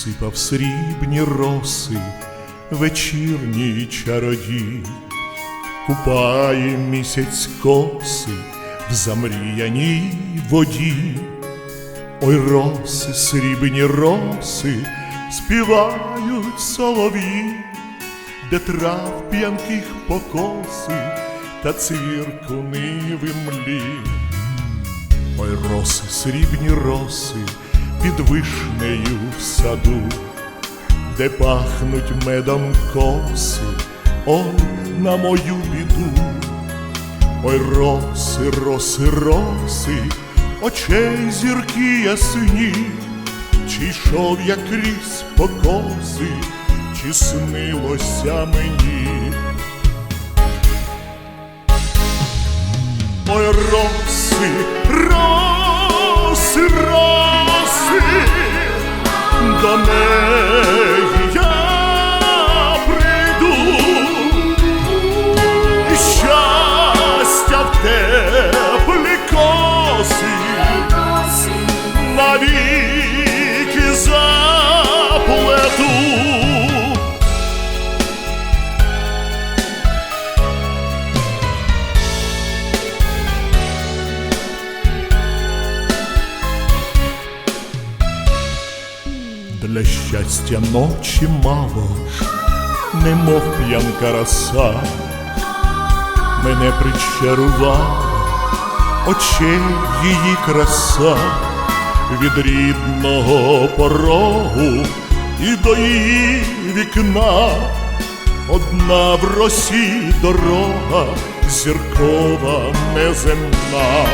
розсипав срібні роси, вечірній чародій, купає місяць коси в замріяній воді. Ой, роси, срібні роси, співають солов'ї, де трав п'янких покоси та цвіркуни в млі. Ой, роси, срібні роси, під вишнею в саду, де пахнуть медом коси, ой, на мою біду. Ой, роси, роси, роси, очей зірки ясні, чи йшов я крізь покоси, чи снилося мені. Ой, роси, роси, Для щастя ночі мало, немов п'янка роса, мене причарувала очей її краса від рідного порогу і до її вікна. Одна в росі дорога зіркова неземна.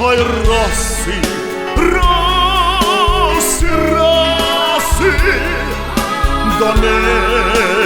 Ой, роси, роси, роси, до неї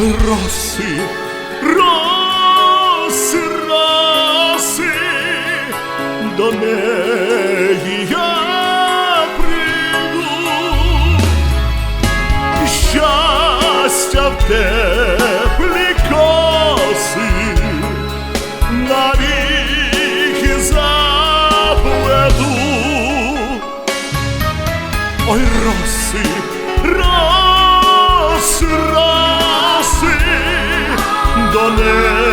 Ой, роси, роси, роси, до неї я прийду, щастя в теплі коси, навіки запледу. Ой, роси, роси, donner.